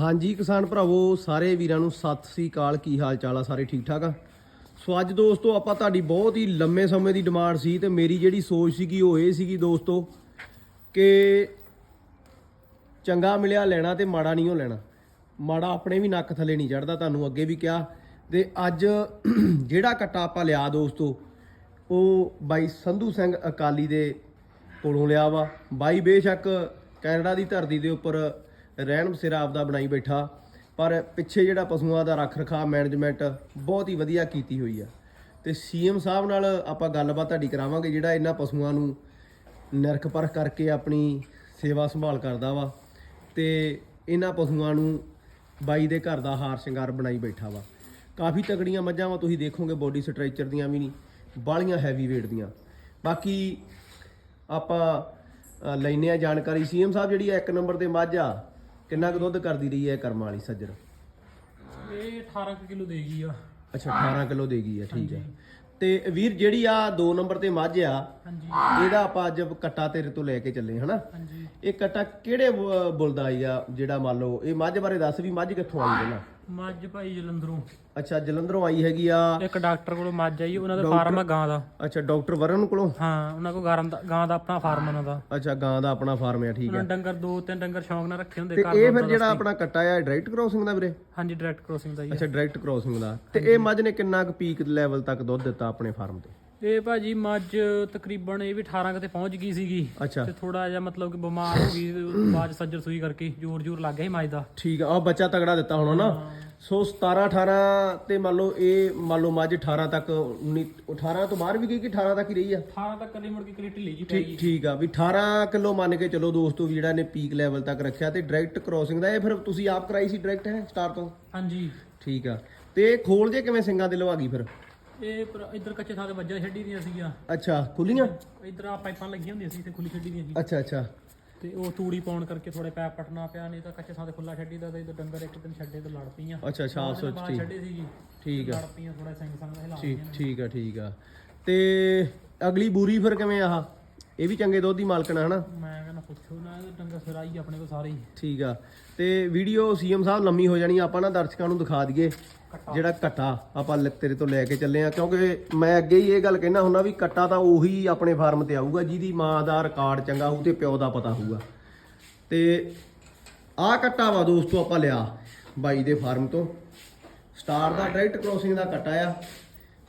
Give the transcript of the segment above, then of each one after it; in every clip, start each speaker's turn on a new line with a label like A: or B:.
A: ਹਾਂਜੀ ਕਿਸਾਨ ਭਰਾਵੋ, ਸਾਰੇ ਵੀਰਾਂ ਨੂੰ ਸਤਿ ਸ੍ਰੀ ਅਕਾਲ। ਕੀ ਹਾਲ ਚਾਲ ਆ? ਸਾਰੇ ਠੀਕ ਠਾਕ ਆ? ਸੋ ਅੱਜ ਦੋਸਤੋ ਆਪਾਂ ਤੁਹਾਡੀ ਬਹੁਤ ਹੀ ਲੰਮੇ ਸਮੇਂ ਦੀ ਡਿਮਾਂਡ ਸੀ ਤੇ ਮੇਰੀ ਜਿਹੜੀ ਸੋਚ ਸੀਗੀ ਉਹ ਇਹ ਸੀਗੀ ਦੋਸਤੋ ਕਿ ਚੰਗਾ ਮਿਲਿਆ ਲੈਣਾ ਤੇ ਮਾੜਾ ਨਹੀਂ ਉਹ ਲੈਣਾ। ਮਾੜਾ ਆਪਣੇ ਵੀ ਨੱਕ ਥੱਲੇ ਨਹੀਂ ਚੜਦਾ, ਤੁਹਾਨੂੰ ਅੱਗੇ ਵੀ ਕਿਹਾ। ਤੇ ਅੱਜ ਜਿਹੜਾ ਕੱਟਾ ਆਪਾਂ ਲਿਆ ਦੋਸਤੋ, ਉਹ ਬਾਈ ਸੰਧੂ ਸਿੰਘ ਅਕਾਲੀ ਦੇ ਕੋਲੋਂ ਲਿਆ ਵਾ। ਬਾਈ ਬੇਸ਼ੱਕ ਕੈਨੇਡਾ ਦੀ ਧਰਤੀ ਦੇ ਉੱਪਰ ਰਹਿਣ ਬਸੇਰਾ ਆਪਦਾ ਬਣਾਈ ਬੈਠਾ ਪਰ ਪਿੱਛੇ ਜਿਹੜਾ ਪਸ਼ੂਆਂ ਦਾ ਰੱਖ ਰਖਾਅ ਮੈਨੇਜਮੈਂਟ ਬਹੁਤ ਹੀ ਵਧੀਆ ਕੀਤੀ ਹੋਈ ਆ। ਤੇ ਸੀਐਮ ਸਾਹਿਬ ਨਾਲ ਆਪਾਂ ਗੱਲਬਾਤ ਤੁਹਾਡੀ ਕਰਾਵਾਂਗੇ ਜਿਹੜਾ ਇਹਨਾਂ ਪਸ਼ੂਆਂ ਨੂੰ ਨਰਖ ਪਰਖ ਕਰਕੇ ਆਪਣੀ ਸੇਵਾ ਸੰਭਾਲ ਕਰਦਾ ਵਾ ਤੇ ਇਹਨਾਂ ਪਸ਼ੂਆਂ ਨੂੰ ਬਾਈ ਦੇ ਘਰ ਦਾ ਹਾਰ ਸ਼ਿੰਗਾਰ ਬਣਾਈ ਬੈਠਾ ਵਾ। ਕਾਫੀ ਤਗੜੀਆਂ ਮੱਝਾਂ ਵਾ ਤੁਸੀਂ ਦੇਖੋਗੇ ਬੋਡੀ ਸਟਰਕਚਰ ਦੀਆਂ ਵੀ ਨਹੀਂ ਬਾਲੀਆਂ ਹੈਵੀ weight ਦੀਆਂ। ਬਾਕੀ ਆਪਾਂ ਅ, ਲੈਨੇ ਆ ਜਾਣਕਾਰੀ। ਸੀਐਮ ਸਾਹਿਬ ਜਿਹੜੀ ਆ ਇੱਕ ਨੰਬਰ ਤੇ ਮੱਝ ਆ ਕਿੰਨਾ ਕੁ ਦੁੱਧ ਕਰਦੀ ਰਹੀ ਹੈ ਕਰਮ ਵਾਲੀ ਸੱਜਰ
B: ਇਹ 18 ਕਿਲੋ ਦੇਗੀ ਆ।
A: ਅੱਛਾ 18 ਕਿਲੋ ਦੇ ਗਈ ਆ ਠੀਕ ਹੈ। ਤੇ ਵੀਰ ਜਿਹੜੀ ਆ 2 ਨੰਬਰ ਤੇ ਮੱਝ ਆ
B: ਹਾਂਜੀ।
A: ਇਹਦਾ ਆਪਾਂ ਅੱਜ ਕੱਟਾ ਤੇਰੇ ਤੋਂ ਲੈ ਕੇ ਚੱਲੇ ਹਨਾ?
B: ਹਾਂਜੀ।
A: ਇਹ ਕੱਟਾ ਕਿਹੜੇ ਬ- ਬੁੱਲ ਦਾ ਆਈ ਆ ਜਿਹੜਾ ਮੰਨ ਲਓ ਇਹ ਮੱਝ ਬਾਰੇ ਦੱਸ ਵੀ ਮੱਝ ਕਿੱਥੋਂ ਆਈ ਪਹਿਲਾਂ?
B: ਮੱਝ ਭਾਈ ਜਲੰਧਰੋਂ।
A: ਅੱਛਾ ਜਲੰਧਰੋਂ ਆਈ ਹੈਗੀ ਆ।
B: ਇੱਕ ਡਾਕਟਰ ਕੋਲੋਂ ਮੱਝ ਆਈ ਉਹਨਾਂ ਦਾ ਫਾਰਮ ਆ ਗਾਂ ਦਾ।
A: ਅੱਛਾ ਡਾਕਟਰ ਵਰਨ ਕੋਲੋਂ?
B: ਹਾਂ ਉਹਨਾਂ ਕੋਲ ਗਾਂ ਦਾ ਗਾਂ ਦਾ ਆਪਣਾ ਫਾਰਮ ਉਹਨਾਂ ਦਾ।
A: ਅੱਛਾ ਗਾਂ ਦਾ ਆਪਣਾ ਫਾਰਮ ਆ ਠੀਕ
B: ਉਹਨਾਂ
A: ਹੈ
B: ਨੇ ਡੰਗਰ ਦੋ ਤਿੰਨ ਡੰਗਰ ਸ਼ੌਂਕ ਨਾਲ ਰੱਖੇ ਹੁੰਦੇ
A: ਤੇ
B: ਘਰ
A: ਇਹ ਫਿਰ ਜਿਹੜਾ ਆਪਣਾ ਕੱਟਾ ਆ ਡਾਇਰੈਕਟ ਕ੍ਰੋਸਿੰਗ ਦਾ ਵੀਰੇ?
B: ਹਾਂਜੀ ਡਾਇਰੈਕਟ ਕ੍ਰੋਸਿੰਗ ਦਾ ਹੀ ਆ।
A: ਅੱਛਾ ਡਾਇਰੈਕਟ ਕ੍ਰੋਸਿੰਗ ਦਾ। ਤੇ ਇਹ ਮੱਝ ਨੇ ਕਿੰਨਾ ਕੁ ਪੀਕ ਲੈਵਲ ਤੱਕ ਦੁੱਧ ਦਿੱਤਾ ਆਪਣੇ ਫਾਰਮ ਤੇ?
B: ਇਹ ਭਾਜੀ ਮੱਝ ਤਕਰੀਬਨ ਇਹ ਵੀ 18 ਕਿਤੇ ਪਹੁੰਚ ਗਈ ਸੀਗੀ।
A: ਅੱਛਾ।
B: ਤੇ ਥੋੜਾ ਜਿਹਾ ਮਤਲਬ ਕਿ ਬਿਮਾਰ ਹੋ ਗਈ 'ਚ ਸੱਜਰ ਸੂਈ ਕਰਕੇ ਜੋਰ ਜੋਰ ਲੱਗ ਗਿਆ ਸੀ ਮੱਝ ਦਾ।
A: ਠੀਕ ਆ ਆ ਬੱਚਾ ਤਗੜਾ ਦਿੱਤਾ ਹੁਣ ਨਾ। ਸੋ 17 18 ਤੇ ਮੰਨ ਲਓ ਇਹ ਮੰਨ ਲਓ ਮੱਝ 18 ਤੱਕ 19 18 ਤੋਂ ਬਾਹਰ ਵੀ ਗਈ ਕਿ 18 ਤੱਕ ਹੀ ਰਹੀ ਆ?
B: 18 ਤੱਕ ਕਦੇ ਮੁੜ ਕੇ ਕਰੀ ਢਿੱਲੀ ਜੀ ਪੈ
A: ਠੀਕ ਠੀਕ ਆ ਵੀ 18 ਕਿਲੋ ਮੰਨ ਕੇ ਚਲੋ ਦੋਸਤੋ ਵੀ ਜਿਹੜਾ ਨੇ ਪੀਕ ਲੈਵਲ ਤੱਕ ਰੱਖਿਆ ਤੇ ਡਾਇਰੈਕਟ ਕ੍ਰੋਸਿੰਗ ਦਾ ਇਹ ਫਿਰ ਤੁਸੀਂ ਆਪ ਕਰਾਈ ਸੀ ਡਾਇਰੈਕਟ ਹੈ ਸਟਾਰ ਤੋਂ?
B: ਹਾਂਜੀ।
A: ਠੀਕ ਆ ਤੇ ਖੋਲ ਜੇ ਕਿਵੇਂ ਸਿੰਘਾਂ ਦੇ ਲਵਾ ਗਈ ਫਿਰ?
B: ਇਹ ਪਰ ਇੱਧਰ ਕੱਚੇ ਥਾਂ ਤੇ ਵੱਜਾ ਛੱਡੀ ਦੀਆਂ ਸੀਗੀਆਂ।
A: ਅੱਛਾ ਖੁੱਲੀਆਂ?
B: ਇੱਧਰ ਆ ਪਾਈਪਾਂ ਲੱਗੀਆਂ ਹੁੰਦੀਆਂ ਸੀ ਤੇ ਖੁੱਲੀ ਛੱਡੀ ਦੀਆਂ ਸੀ।
A: ਅੱਛਾ ਅੱਛਾ।
B: ਤੇ ਉਹ ਤੂੜੀ ਪਾਉਣ ਕਰਕੇ ਥੋੜੇ ਪੈਪ ਪਟਣਾ ਪਿਆ ਨਹੀਂ ਤਾਂ ਕੱਚੇ ਥਾਂ ਤੇ ਖੁੱਲਾ ਛੱਡੀ ਦਾ ਤੇ ਇੱਧਰ ਡੰਗਰ ਇੱਕ ਦਿਨ ਛੱਡੇ ਤੇ ਲੜ ਪਈਆਂ।
A: ਅੱਛਾ ਛਾਪ ਸੋਚ
B: ਬਾਹਰ
A: ਠੀਕ।
B: ਛੱਡੇ
A: ਆ।
B: ਲੜ ਪਈਆਂ ਥੋੜਾ ਸਿੰਘ ਸੰਗ ਹਿਲਾ
A: ਠੀਕ ਠੀਕ ਆ ਠੀਕ ਆ। ਤੇ ਅਗਲੀ ਬੂਰੀ ਫਿਰ ਕਿਵੇਂ ਆਹ? ਇਹ ਵੀ ਚੰਗੇ ਦੁੱਧ ਦੀ ਮਾਲਕਣ ਆ ਹਨਾ?
B: ਮੈਂ ਪੁੱਛੋ ਨਾ ਇਹ ਡੰਗਰ ਸਰਾਈ ਆਪਣੇ ਕੋਲ ਸਾਰੇ ਹੀ।
A: ਠੀਕ ਆ। ਤੇ ਵੀਡੀਓ ਸੀਐਮ ਸਾਹਿਬ ਲੰਮੀ ਹੋ ਜਾਣੀ ਆਪਾਂ ਨਾ ਦਰਸ਼ਕਾਂ ਨੂੰ ਦਿਖਾ ਦਈਏ ਜਿਹੜਾ ਕੱਟਾ ਆਪਾਂ ਲ- ਤੇਰੇ ਤੋਂ ਲੈ ਕੇ ਚੱਲੇ ਆ ਕਿਉਂਕਿ ਮੈਂ ਅੱਗੇ ਹੀ ਇਹ ਗੱਲ ਕਹਿਣਾ ਹੁੰਦਾ ਵੀ ਕੱਟਾ ਤਾਂ ਉਹੀ ਆਪਣੇ ਫਾਰਮ ਤੇ ਆਊਗਾ ਜਿਹਦੀ ਮਾਂ ਦਾ ਰਿਕਾਰਡ ਚੰਗਾ ਹੋਊ ਤੇ ਪਿਓ ਦਾ ਪਤਾ ਹੋਊਗਾ। ਤੇ ਆਹ ਕੱਟਾ ਵਾ ਦੋਸਤੋ ਆਪਾਂ ਲਿਆ ਬਾਈ ਦੇ ਫਾਰਮ ਤੋਂ। ਸਟਾਰ ਦਾ ਡਾਇਰੈਕਟ ਕ੍ਰੋਸਿੰਗ ਦਾ ਕੱਟਾ ਆ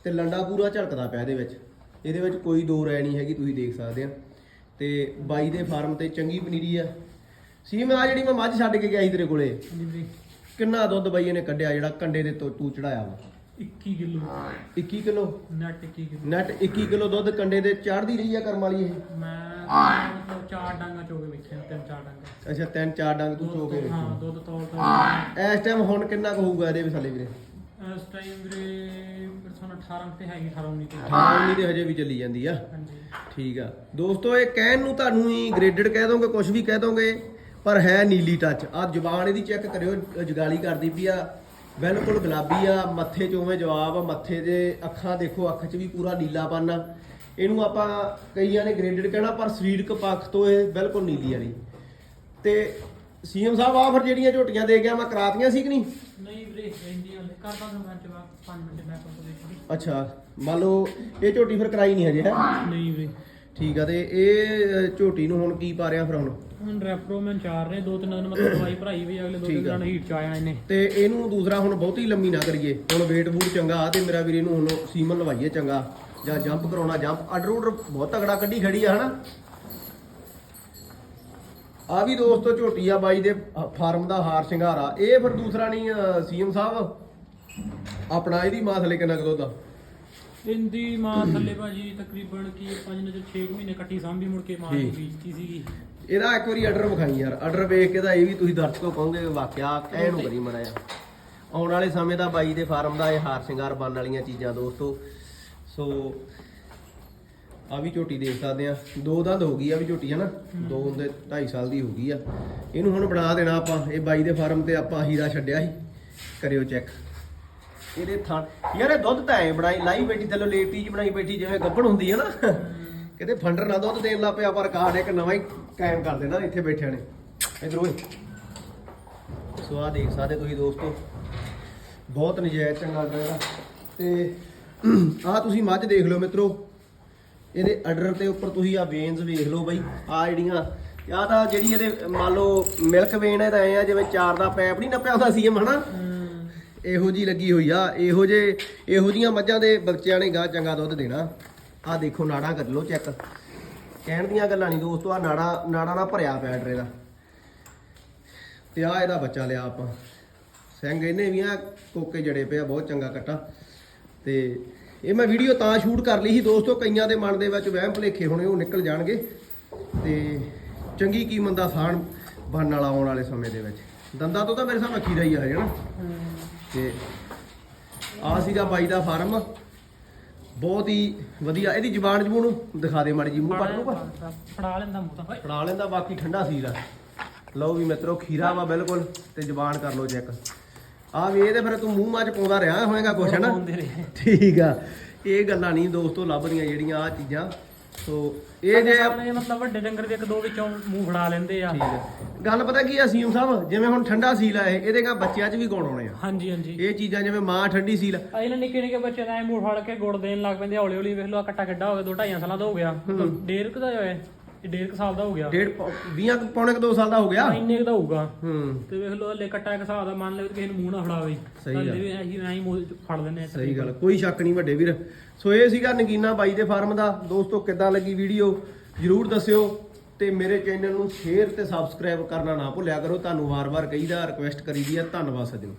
A: ਤੇ ਲੰਡਾ ਪੂਰਾ ਝਲਕਦਾ ਪਿਆ ਇਹਦੇ ਵਿੱਚ। ਇਹਦੇ ਵਿੱਚ ਕੋਈ ਦੋ ਰਾਇ ਨਹੀਂ ਹੈਗੀ ਤੁਸੀਂ ਦੇਖ ਸਕਦੇ ਆ। ਤੇ ਬਾਈ ਦੇ ਫਾਰਮ ਤੇ ਚੰਗੀ ਪਨੀਰੀ ਆ। ਸੀ ਮੈਂ ਆ ਜਿਹੜੀ ਮੈਂ ਮੱਝ ਛੱਡ ਕੇ ਗਿਆ ਸੀ ਤੇਰੇ ਕੋਲੇ
B: ਵੀਰੇ
A: ਕਿੰਨਾ ਦੁੱਧ ਬਾਈ ਇਹਨੇ ਕੱਢਿਆ ਜਿਹੜਾ ਕੰਡੇ ਦੇ ਤੋਂ ਤੂੰ ਚੜਾਇਆ ਵਾ?
B: 21 kilo.
A: 21 kilo?
B: Net 21 kilo.
A: Net 21 kilo ਦੁੱਧ ਕੰਡੇ ਦੇ ਚੜਦੀ ਰਹੀ ਆ ਕਰਮ ਵਾਲੀ ਇਹ?
B: ਮੈਂ ਮਤਲਬ ਚਾਰ ਡਾਂਗਾ ਚੋਗੇ ਵੇਖੇ ਨੇ, ਤਿੰਨ ਚਾਰ ਡਾਂਗਾ।
A: ਅੱਛਾ ਤਿੰਨ ਚਾਰ ਡੰਗ ਤੂੰ ਚੋ ਕੇ
B: ਹਾਂ ਦੁੱਧ ਤੋਲ ਤੋਂ
A: ਇਸ ਟਾਈਮ ਹੁਣ ਕਿੰਨਾ ਕੁ ਹੋਊਗਾ ਇਹਦੇ ਵਿਸਾਲੇ ਵੀਰੇ?
B: ਇਸ ਟਾਈਮ ਵੀਰੇ ਮੇਰੇ ਸਾਨੂੰ 18 ਤੇ ਹੈਗੀ 18 19 ਤੇ।
A: 18 19 ਦੇ ਹਜੇ ਵੀ ਚੱਲੀ ਜਾਂਦੀ ਆ।
B: ਹਾਂਜੀ।
A: ਠੀਕ ਆ। ਦੋਸਤੋ ਇਹ ਕਹਿਣ ਨੂੰ ਤੁਹਾਨੂੰ ਹੀ ਗ੍ਰੇਡਡ ਕਹਿ ਦੋਗੇ ਕੁਝ ਵੀ ਕਹਿ ਦੋਗੇ ਪਰ ਹੈ ਨੀਲੀ ਟੱਚ ਆ ਜ਼ੁਬਾਨ ਇਹਦੀ ਚੈੱਕ ਕਰਿਓ ਜਗਾਲੀ ਕਰਦੀ ਪਈ ਆ। ਬਿਲਕੁਲ ਗੁਲਾਬੀ ਆ ਮੱਥੇ 'ਚ ਉਵੇਂ ਜਵਾਬ ਆ ਮੱਥੇ ਦੇ ਅੱਖਾਂ ਦੇਖੋ ਅੱਖ 'ਚ ਵੀ ਪੂਰਾ ਨੀਲਾਪਨ ਆ। ਇਹਨੂੰ ਆਪਾਂ ਕਈਆਂ ਨੇ ਗ੍ਰੇਡਡ ਕਹਿਣਾ ਪਰ ਸਰੀਰਕ ਪੱਖ ਤੋਂ ਇਹ ਬਿਲਕੁਲ ਨੀਲੀ ਵਾਲੀ ਤੇ ਸੀਐਮ ਸਾਹਿਬ ਆ ਫਿਰ ਜਿਹੜੀਆਂ ਝੋਟੀਆਂ ਦੇ ਗਿਆ ਮੈਂ ਕਰਾਤੀਆਂ ਸੀ ਕਿ ਨਹੀਂ?
B: ਨਹੀਂ ਵੀਰੇ ਇੰਨੀ ਹਲੇ। ਕਰਦਾ ਹਾਂ ਮੈਂ ਚਵਾ 5 ਮਿੰਟ ਮੈਂ ਕੋਲ ਦੇ
A: ਅੱਛਾ ਮੰਨ ਲਓ ਇਹ ਝੋਟੀ ਫਿਰ ਕਰਾਈ ਨਹੀਂ ਹਜੇ ਹੈ?
B: ਨਹੀਂ ਵੀਰੇ।
A: ਠੀਕ ਆ ਤੇ ਇਹ ਝੋਟੀ ਨੂੰ ਹੁਣ ਕੀ ਪਾ ਰਿਆ ਫਿਰ ਹੁਣ?
B: ਹੁਣ ਰੈਪਰੋ ਮੈਂ ਚਾਰ ਰਹੇ ਦੋ ਤਿੰਨ ਦਿਨ ਮਤਲਬ ਦਵਾਈ ਭਰਾਈ ਵੀ ਅਗਲੇ ਦੋ ਤਿੰਨ। ਦਿਨ ਹੀਟ ਚ ਆ ਜਾਣਾ ਇਹਨੇ।
A: ਤੇ ਇਹਨੂੰ ਦੂਸਰਾ ਹੁਣ ਬਹੁਤੀ ਲੰਮੀ ਨਾ ਕਰੀਏ। ਹੁਣ ਵੇਟ ਵੂਟ ਚੰਗਾ ਆ ਤੇ ਮੇਰਾ ਵੀਰ ਇਹਨੂੰ ਹੁਣ ਸੀਮਨ ਲਵਾਈਏ ਚੰਗਾ। ਜਾਂ ਜੰਪ ਕਰਾਉਣਾ ਜੰਪ ਆਰਡਰ ਆਰਡਰ ਬਹੁਤ ਤਗੜਾ ਕੱਢੀ ਖੜੀ ਆ ਹਨਾ? ਆ ਵੀ ਦੋਸਤੋ ਝੋਟੀ ਆ ਬਾਈ ਦੇ ਫਾਰਮ ਦਾ ਹਾਰ ਸ਼ਿੰਗਾਰ। ਇਹ ਫਿਰ ਦੂਸਰਾ ਨਹੀਂ ਸੀਐਮ ਸਾਹਿਬ? ਆਪਣਾ ਇਹਦੀ ਮਾਂ ਥਲੇ ਕਿੰਨਾ ਕੁ ਦੁੱਧ ਆ?
B: ਇੰਦੀ ਮਾਂ ਥੱਲੇ ਭਾਜੀ ਤਕਰੀਬਨ ਕੀ 5 ਨਜ਼ਰ 6 ਮਹੀਨੇ ਕੱਟੀ ਸਾਂਭੀ ਮੁੜ ਕੇ ਮਾਂ ਨੂੰ। ਬੀਜਤੀ ਸੀਗੀ।
A: ਇਹਦਾ ਇੱਕ ਵਾਰੀ ਆਰਡਰ ਵਿਖਾਈ ਯਾਰ। ਆਰਡਰ ਵੇਖ ਕੇ ਤਾਂ ਇਹ ਵੀ ਤੁਸੀਂ ਦਰਸ਼ਕੋ ਕਹੋਗੇ ਵਾਕਿਆ ਐ ਨੂੰ ਕਰੀ ਮੜਿਆ ਆਉਣ ਵਾਲੇ ਸਮੇਂ ਦਾ ਬਾਈ ਦੇ ਫਾਰਮ ਦਾ ਇਹ ਹਾਰ ਸ਼ਿੰਗਾਰ ਬਣਨ ਵਾਲੀਆਂ ਚੀਜ਼ਾਂ ਦੋਸਤੋ। ਸੋ ਆ ਵੀ ਝੋਟੀ ਦੇਖ ਸਕਦੇ ਆ। ਦੋ ਦੰਦ ਹੋ ਗਈ ਆ ਵੀ ਝੋਟੀ ਹੈ ਨਾ ਦੋ ਦੇ 2.5 ਸਾਲ ਦੀ ਹੋ ਗਈ ਆ। ਇਹਨੂੰ ਹੁਣ ਬਣਾ ਦੇਣਾ ਆਪਾਂ। ਇਹ ਬਾਈ ਦੇ ਫਾਰਮ ਤੇ ਆਪਾਂ ਹੀਰਾ ਛੱਡਿਆ ਸੀ। ਕਰਿਓ ਚੈੱਕ। ਇਹਦੇ ਥਣ ਯਾਰ ਇਹ ਦੁੱਧ ਤਾਂ ਐ ਬਣਾਈ, ਲਾਈ ਬੈਠੀ, ਥੱਲੇ ਲੇਟੀ ਜੀ ਬਣਾਈ ਬੈਠੀ, ਜਿਵੇਂ ਗੱਭਣ ਹੁੰਦੀ ਹੈ ਨਾ। ਕਿਤੇ ਫੰਡਰ ਨਾ ਦੁੱਧ ਦੇਣ ਲੱਗ ਪਿਆ ਪਰ ਕਾਰਡ ਇੱਕ ਨਵਾਂ ਹੀ ਕਾਇਮ ਕਰ ਦੇਣਾ ਇੱਥੇ ਬੈਠਿਆਂ ਨੇ। ਇਧਰ ਓਏ। ਸੋ ਆਹ ਦੇਖ ਸਕਦੇ ਤੁਸੀਂ ਦੋਸਤੋ। ਬਹੁਤ ਨਜਾਇਜ਼ ਚੰਗਾ ਡਰੇਗਾ ਤੇ ਆਹ ਤੁਸੀਂ ਮੱਝ ਦੇਖ ਲਓ ਮਿੱਤਰੋ। ਇਹਦੇ ਆਰਡਰ ਤੇ ਉੱਪਰ ਤੁਸੀਂ ਆ ਵੇਨਸ ਵੇਖ ਲਓ ਬਾਈ ਆ ਜਿਹੜੀਆਂ ਆਹ ਤਾਂ ਜਿਹੜੀ ਇਹਦੇ ਮੰਨ ਲਓ ਮਿਲਕ ਵੇਨ ਤਾਂ ਐ ਆ ਜਿਵੇਂ ਚਾਰ ਦਾ ਪੈਪ ਨਹੀਂ ਨੱਪਿਆ ਹੁੰਦਾ ਸੀ ਇਹ ਹਨਾ? ਇਹੋ ਜੀ ਲੱਗੀ ਹੋਈ ਆ ਇਹੋ ਜੇ ਇਹੋ ਜੀਆਂ ਮੱਝਾਂ ਦੇ ਬੱਚਿਆਂ ਨੇ ਗਾਂ ਚੰਗਾ ਦੁੱਧ ਦੇਣਾ। ਆ ਦੇਖੋ ਨਾੜਾ ਕਰ ਲਓ ਚੈੱਕ ਕਹਿਣ ਦੀਆਂ ਗੱਲਾਂ ਨਹੀਂ ਦੋਸਤੋ ਆ ਨਾੜਾ ਨਾੜਾ ਨਾਲ ਭਰਿਆ ਪਿਆ ਡਰੇ ਦਾ। ਤੇ ਆ ਇਹਦਾ ਬੱਚਾ ਲਿਆ ਆਪਾਂ। ਸਿੰਘ ਇਹਨੇ ਵੀ ਆ ਕੋਕੇ ਜੜੇ ਪਿਆ ਬਹੁਤ ਚੰਗਾ ਕੱਟਾ। ਤੇ ਇਹ ਮੈਂ ਵੀਡੀਓ ਤਾਂ ਸ਼ੂਟ ਕਰ ਲਈ ਸੀ ਦੋਸਤੋ ਕਈਆਂ ਦੇ ਮਨ ਦੇ ਵਿੱਚ ਵਹਿਮ ਭੁਲੇਖੇ ਹੋਣੇ ਉਹ ਨਿਕਲ ਜਾਣਗੇ। ਤੇ ਚੰਗੀ ਕੀਮਤ ਦਾ ਸਾਣ ਬਣਨ ਵਾਲਾ ਆਉਣ ਵਾਲੇ ਸਮੇਂ ਦੇ ਵਿੱਚ। ਦੰਦਾਂ ਤੋਂ ਤਾਂ ਮੇਰੇ ਨਾਲ ਖੀਰਾ ਹੀ ਆ ਹਜੇ ਨਾ। ਤੇ ਆ ਸੀਗਾ ਬਾਈ ਦਾ ਫਾਰਮ। ਬਹੁਤ ਹੀ ਵਧੀਆ ਇਹਦੀ ਜ਼ਬਾਨ ਜਬੂਨ ਦਿਖਾ ਦੇ ਮਾੜੀ ਜੀ ਮੂੰਹ ਪੱਟ ਲੂਗਾ
B: ਫੜਾ ਲੈਂਦਾ ਮੂੰਹ ਤਾਂ।
A: ਫੜਾ ਲੈਂਦਾ ਬਾਕੀ ਠੰਡਾ ਆ ਲਓ ਵੀ ਮਿੱਤਰੋ ਖੀਰਾ ਵਾ ਬਿਲਕੁਲ ਤੇ ਜ਼ਬਾਨ ਕਰ ਲਓ ਚੈੱਕ। ਆ ਵੀ ਇਹਦੇ ਫਿਰ ਤੂੰ ਮੂੰਹ ਮਾਂ ਚ ਪਾਉਂਦਾ ਰਿਹਾ ਹੋਏਗਾ ਕੁਛ ਹੈ ਨਾ
B: ਪਾਉਂਦੇ ਰਹੇ।
A: ਠੀਕ ਆ। ਇਹ ਗੱਲਾਂ ਨਹੀਂ ਦੋਸਤੋ ਲੱਭਦੀਆਂ ਜਿਹੜੀਆਂ ਆ ਚੀਜ਼ਾਂ। ਸੋ ਇਹ ਜੇ
B: ਆਪਣੇ ਮਤਲਬ ਵੱਡੇ ਡੰਗਰ ਦੇ ਇੱਕ ਦੋ ਵਿੱਚੋਂ ਮੂੰਹ ਫੜਾ ਲੈਂਦੇ ਆ।
A: ਠੀਕ ਹੈ ਗੱਲ ਪਤਾ ਕੀ ਆ ਸੀਮ ਸਾਹਿਬ? ਜਿਵੇਂ ਹੁਣ ਠੰਡਾ ਸੀਲ ਆ ਇਹ ਇਹਦੇ ਕਾ ਬੱਚਿਆਂ 'ਚ ਵੀ ਗੁਣ ਆਉਣੇ ਆ।
B: ਹਾਂਜੀ ਹਾਂਜੀ।
A: ਇਹ ਚੀਜ਼ਾਂ ਜਿਵੇਂ ਮਾਂ ਠੰਡੀ ਸੀਲ
B: ਆ। ਇਹਨਾਂ ਨਿੱਕੇ ਨਿੱਕੇ ਬੱਚੇ ਦਾ ਐ ਮੂੰਹ ਫੜ ਕੇ ਗੁੜ ਦੇਣ ਲੱਗ ਪੈਂਦੇ ਹੌਲੀ ਹੌਲੀ ਵੇਖ ਲਓ ਆ ਕੱਟਾ ਕਿੱਡਾ ਹੋ ਗਿਆ ਦੋ ਢਾਈਆਂ ਸਾਲਾਂ ਦਾ ਹੋ ਗਿਆ। ਡੇਢ ਕੁ ਦਾ ਹੋਇਆ ਇਹ ਡੇਢ ਕੁ ਸਾਲ ਦਾ ਹੋ ਗਿਆ।
A: ਡੇਢ 20 ਪੌਣੇ 2 ਸਾਲ ਦਾ ਹੋ ਗਿਆ?
B: ਇੰਨੇ ਕੁ ਦਾ ਹੋਊਗਾ।
A: ਹੂੰ।
B: ਤੇ ਵੇਖ ਲਓ ਹਲੇ ਕੱਟਾ ਇੱਕ ਹਿਸਾਬ ਦਾ ਮੰਨ ਲਓ ਕਿਸੇ ਨੂੰ ਮੂੰਹ ਨਾ ਫੜਾਵੇ।
A: ਸਹੀ ਗੱਲ।
B: ਵੀ ਅਸੀਂ ਐਂ ਹੀ ਮੂੰਹ 'ਚ ਫੜ ਆ
A: ਸਹੀ ਗੱਲ ਕੋਈ ਸ਼ੱਕ ਨਹੀਂ ਵੱਡੇ ਵੀਰ। ਸੋ ਇਹ ਸੀਗਾ ਨਗੀਨਾ ਬਾਈ ਦੇ ਫਾਰਮ ਦਾ। ਦੋਸਤੋ ਕਿੱਦਾਂ ਲੱਗੀ ਵੀਡੀਓ? ਜਰੂਰ ਦੱਸਿਓ। ਤੇ ਮੇਰੇ ਚੈਨਲ ਨੂੰ ਸ਼ੇਅਰ ਤੇ ਸਬਸਕ੍ਰਾਈਬ ਕਰਨਾ ਨਾ ਭੁੱਲਿਆ ਕਰੋ। ਤੁਹਾਨੂੰ ਵਾਰ-ਵਾਰ ਕਹੀਦਾ ਰਿਕੁਐਸਟ ਕਰੀਦੀ ਆ। ਧੰਨਵਾਦ ਸੱਜਣੋ।